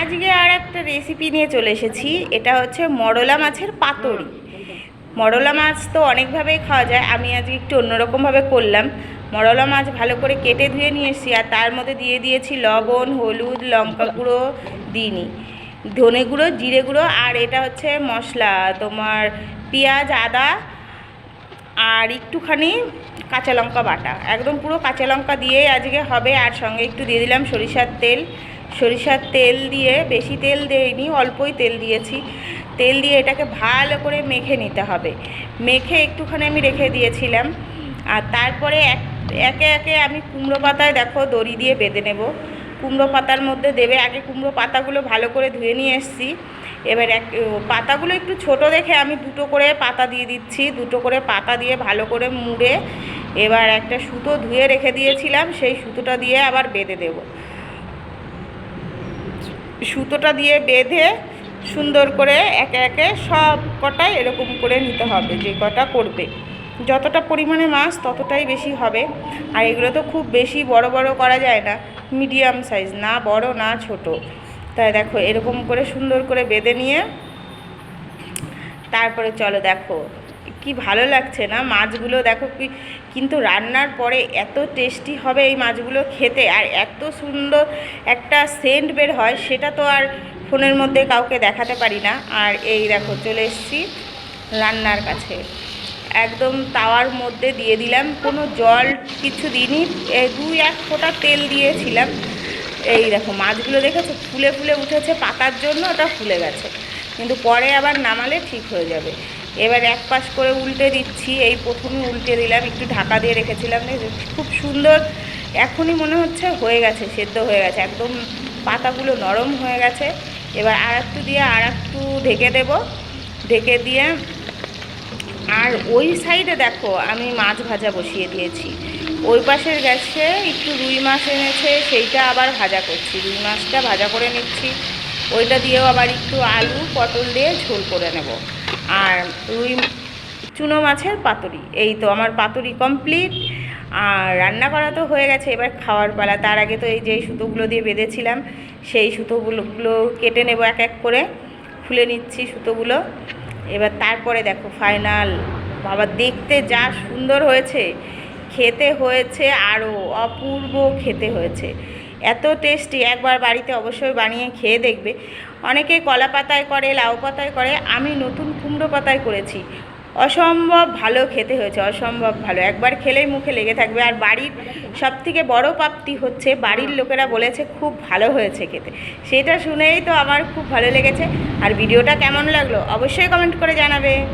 আজকে আর একটা রেসিপি নিয়ে চলে এসেছি। এটা হচ্ছে মরলা মাছের পাতুরি। মরলা মাছ তো অনেকভাবেই খাওয়া যায়। আমি আজকে একটু অন্যরকমভাবে করলাম। মরলা মাছ ভালো করে কেটে ধুয়ে নিয়ে এসেছি আর তার মধ্যে দিয়ে দিয়েছি লবণ, হলুদ, লঙ্কা গুঁড়ো, দিইনি। ধনে গুঁড়ো, জিরে গুঁড়ো আর এটা হচ্ছে মশলা। তোমার পেঁয়াজ, আদা আর একটুখানি কাঁচা লঙ্কা বাটা। একদম পুরো কাঁচা লঙ্কা দিয়ে আজকে হবে। আর সঙ্গে একটু দিয়ে দিলাম সরিষার তেল। সরিষার তেল দিয়ে, বেশি তেল দেইনি, অল্পই তেল দিয়েছি। তেল দিয়ে এটাকে ভালো করে মেখে নিতে হবে। মেখে একটুখানি আমি রেখে দিয়েছিলাম। আর তারপরে এক, একে একে আমি কুমড়ো পাতায় দেখো দড়ি দিয়ে বেঁধে নেব। কুমড়ো পাতার মধ্যে দেবে, আগে কুমড়ো পাতাগুলো ভালো করে ধুয়ে নিয়ে এসেছি। এবার এক পাতাগুলো একটু ছোট দেখে আমি দুটো করে পাতা দিয়ে দিচ্ছি। দুটো করে পাতা দিয়ে ভালো করে মুড়ে এবার একটা সুতো ধুয়ে রেখে দিয়েছিলাম। সেই সুতোটা দিয়ে আবার বেঁধে দেব। সুতোটা দিয়ে বেঁধে সুন্দর করে একে একে সব কটাই এরকম করে নিতে হবে, যে কটা করবে। যতটা পরিমাণে মাছ ততটাই বেশি হবে। আর এগুলো তো খুব বেশি বড় বড় করা যায় না, মিডিয়াম সাইজ, না বড়, না ছোট। তাই দেখো, এরকম করে সুন্দর করে বেঁধে নিয়ে, তারপরে চলো দেখো। কি ভালো লাগছে না? মাছগুলো দেখো কি কিন্তু রান্নার পরে এত টেস্টি হবে এই মাছগুলো খেতে আর এত সুন্দর একটা সেন্ট বের হয় সেটা তো আর ফোনের মধ্যে কাউকে দেখাতে পারি না। আর এই দেখো চলে এসেছি রান্নার কাছে। একদম তাওয়ার মধ্যে দিয়ে দিলাম কোনো জল কিছু দিইনি এ, দুই এক ফোঁটা তেল দিয়েছিলাম। এই দেখো মাছগুলো দেখেছ? ফুলে ফুলে উঠেছে পাতার জন্য ওটা ফুলে গেছে। কিন্তু পরে আবার নামালে ঠিক হয়ে যাবে। এবার এক পাশ করে উল্টে দিচ্ছি, এই প্রথমে উল্টে দিলাম, একটু ঢাকা দিয়ে রেখেছিলাম? খুব সুন্দর, এখনই মনে হচ্ছে হয়ে গেছে, সেদ্ধ হয়ে গেছে, একদম পাতাগুলো নরম হয়ে গেছে। এবার আর একটু দিয়ে আর একটু ঢেকে দেব, ঢেকে দিয়ে, আর ওই সাইডে দেখো আমি মাছ ভাজা বসিয়ে দিয়েছি। ওই পাশের গ্যাসে একটু রুই মাছ এনেছে, সেইটা আবার ভাজা করছি, রুই মাছটা ভাজা করে নিচ্ছি। ওইটা দিয়েও আবার একটু আলু, পটল দিয়ে ঝোল করে নেব। আর রুই, চুনো মাছের পাতুরি। এই তো আমার পাতুরি কমপ্লিট আর রান্না করা তো হয়ে গেছে, এবার খাওয়ার পালা। তার আগে তো এই যে সুতোগুলো দিয়ে বেঁধেছিলাম, সেই সুতোগুলো গুলো কেটে নেব এক এক করে। খুলে নিচ্ছি সুতোগুলো। এবার তারপরে দেখো ফাইনাল বাবা, দেখতে যা সুন্দর হয়েছে। খেতে হয়েছে আরও অপূর্ব খেতে হয়েছে। এত টেস্টি একবার বাড়িতে অবশ্যই বানিয়ে খেয়ে দেখবে। অনেকে কলা পাতায় করে, লাউ পাতায় করে, আমি নতুন কুমড়ো পাতায় করেছি। অসম্ভব ভালো খেতে হয়েছে, অসম্ভব ভালো। একবার খেলেই মুখে লেগে থাকবে। আর বাড়ির সব থেকে বড় প্রাপ্তি হচ্ছে, বাড়ির লোকেরা বলেছে খুব ভালো হয়েছে খেতে। সেটা শুনেই তো আমার খুব ভালো লেগেছে। আর ভিডিওটা কেমন লাগল, অবশ্যই কমেন্ট করে জানাবে।